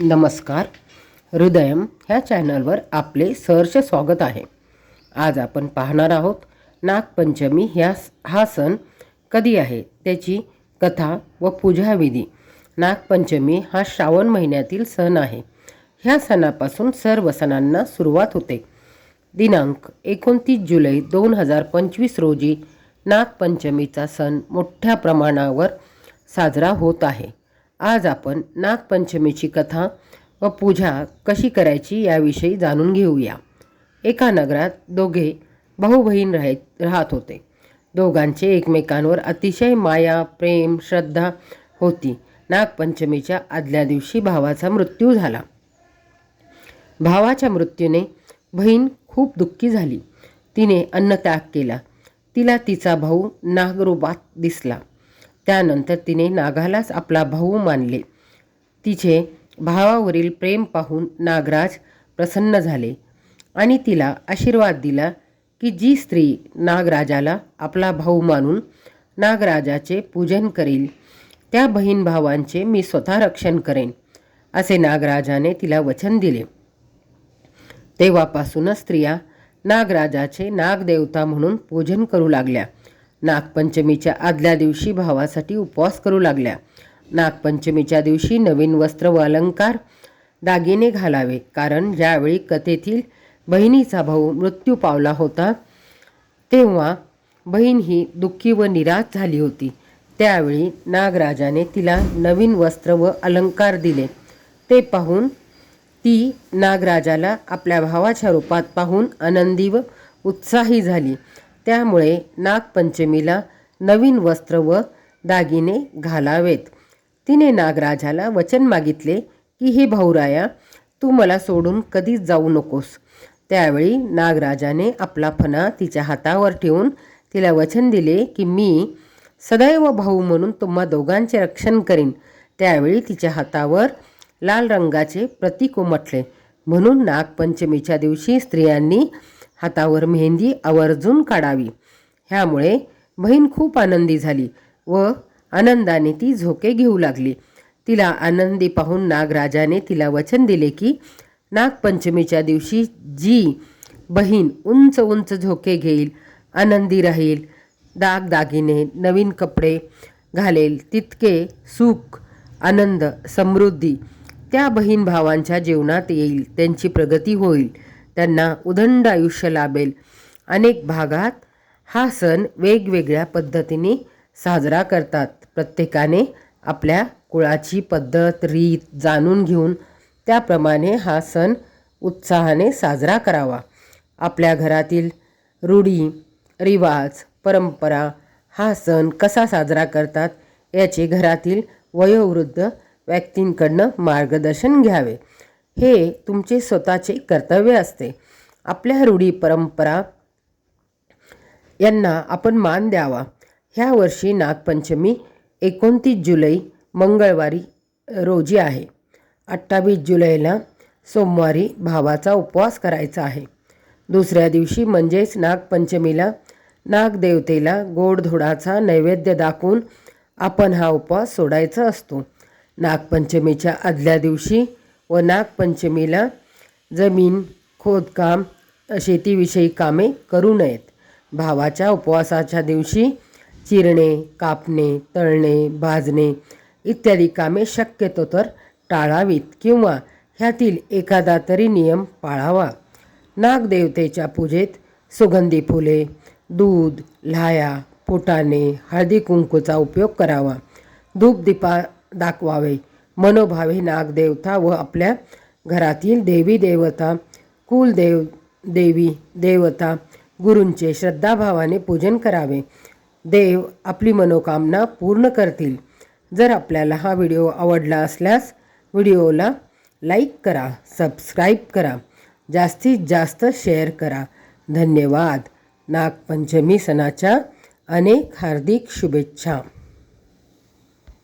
नमस्कार. हृदयम ह्या चॅनलवर आपले सहर्ष स्वागत आहे. आज आपण पाहणार आहोत नागपंचमी ह्या हा सण कधी आहे त्याची कथा व पूजाविधी. नागपंचमी हा श्रावण महिन्यातील सण आहे. ह्या सणापासून सर्व सणांना सुरुवात होते. दिनांक एकोणतीस जुलै दोन हजार पंचवीस रोजी नागपंचमीचा सण मोठ्या प्रमाणावर साजरा होत आहे. आज आपण नागपंचमीची कथा व पूजा कशी करायची याविषयी जाणून घेऊया. एका नगरात दोघे भाऊ बहीण राहत राहत होते. दोघांचे एकमेकांवर अतिशय माया प्रेम श्रद्धा होती. नागपंचमीच्या आदल्या दिवशी भावाचा मृत्यू झाला. भावाच्या मृत्यूने बहीण खूप दुःखी झाली. तिने अन्नत्याग केला. तिला तिचा भाऊ नागरूपात दिसला. त्यानंतर तिने नागालाच आपला भाऊ मानले. तिचे भावावरील प्रेम पाहून नागराज प्रसन्न झाले आणि तिला आशीर्वाद दिला की जी स्त्री नागराजाला आपला भाऊ मानून नागराजाचे पूजन करील त्या बहीण भावांचे मी स्वतः रक्षण करेन असे नागराजाने तिला वचन दिले. तेव्हापासूनच स्त्रिया नागराजाचे नागदेवता म्हणून पूजन करू लागल्या. नागपंचमीच्या आदल्या दिवशी भावासाठी उपवास करू लागल्या. नागपंचमीच्या दिवशी नवीन वस्त्र व अलंकार दागिने घालावे. कारण ज्यावेळी कथेतील बहिणीचा भाऊ मृत्यू पावला होता तेव्हा बहीण ही दुःखी व निराश झाली होती. त्यावेळी नागराजाने तिला नवीन वस्त्र व अलंकार दिले. ते पाहून ती नागराजाला आपल्या भावाच्या रूपात पाहून आनंदी व उत्साही झाली. त्यामुळे नागपंचमीला नवीन वस्त्र व दागिने घालावेत. तिने नागराजाला वचन मागितले की हे भाऊराया तू मला सोडून कधीच जाऊ नकोस. त्यावेळी नागराजाने आपला फणा तिच्या हातावर ठेवून तिला वचन दिले की मी सदैव भाऊ म्हणून तुम्हा दोघांचे रक्षण करीन. त्यावेळी तिच्या हातावर लाल रंगाचे प्रतीक उमटले. म्हणून नागपंचमीच्या दिवशी स्त्रियांनी हातावर मेहंदी आवर्जून काढावी. ह्यामुळे बहीण खूप आनंदी झाली व आनंदाने ती झोके घेऊ लागली. तिला आनंदी पाहून नागराजाने तिला वचन दिले की नागपंचमीच्या दिवशी जी बहीण उंच उंच झोके घेईल आनंदी राहील दागदागिने नवीन कपडे घालेल तितके सुख आनंद समृद्धी त्या बहीण भावांच्या जीवनात येईल त्यांची प्रगती होईल. त्यांना उदंड आयुष्य लाभेल. अनेक भागात हा सण वेगवेगळ्या पद्धतीने साजरा करतात. प्रत्येकाने आपल्या कुळाची पद्धत रीत जाणून घेऊन त्याप्रमाणे हा सण उत्साहाने साजरा करावा. आपल्या घरातील रूढी रिवाज परंपरा हा सण कसा साजरा करतात याचे घरातील वयोवृद्ध व्यक्तींकडनं मार्गदर्शन घ्यावे. हे तुमचे स्वतःचे कर्तव्य असते. आपल्या रूढी परंपरा यांना आपण मान द्यावा. ह्या वर्षी नागपंचमी एकोणतीस जुलै मंगळवारी रोजी आहे. अठ्ठावीस जुलैला सोमवारी भावाचा उपवास करायचा आहे. दुसऱ्या दिवशी म्हणजेच नागपंचमीला नागदेवतेला गोडधोडाचा नैवेद्य दाखवून आपण हा उपवास सोडायचा असतो. नागपंचमीच्या आदल्या दिवशी व नागपंचमीला जमीन खोदकाम शेतीविषयी कामे करू नयेत. भावाच्या उपवासाच्या दिवशी चिरणे कापणे तळणे भाजणे इत्यादी कामे शक्यतो तर टाळावीत किंवा ह्यातील एखादा तरी नियम पाळावा. नागदेवतेच्या पूजेत सुगंधी फुले दूध लाया फुटाणे हळदी कुंकूचा उपयोग करावा. धूपदीपा दाखवावे. मनोभावे नागदेवता व आपल्या घरातील देवी देवता कुलदेव देवी देवता गुरूंचे श्रद्धाभावाने पूजन करावे. देव आपली मनोकामना पूर्ण करतील. जर आपल्याला हा व्हिडिओ आवडला असल्यास व्हिडिओला लाईक करा सबस्क्राईब करा जास्तीत जास्त शेअर करा. धन्यवाद. नागपंचमी सणाच्या अनेक हार्दिक शुभेच्छा.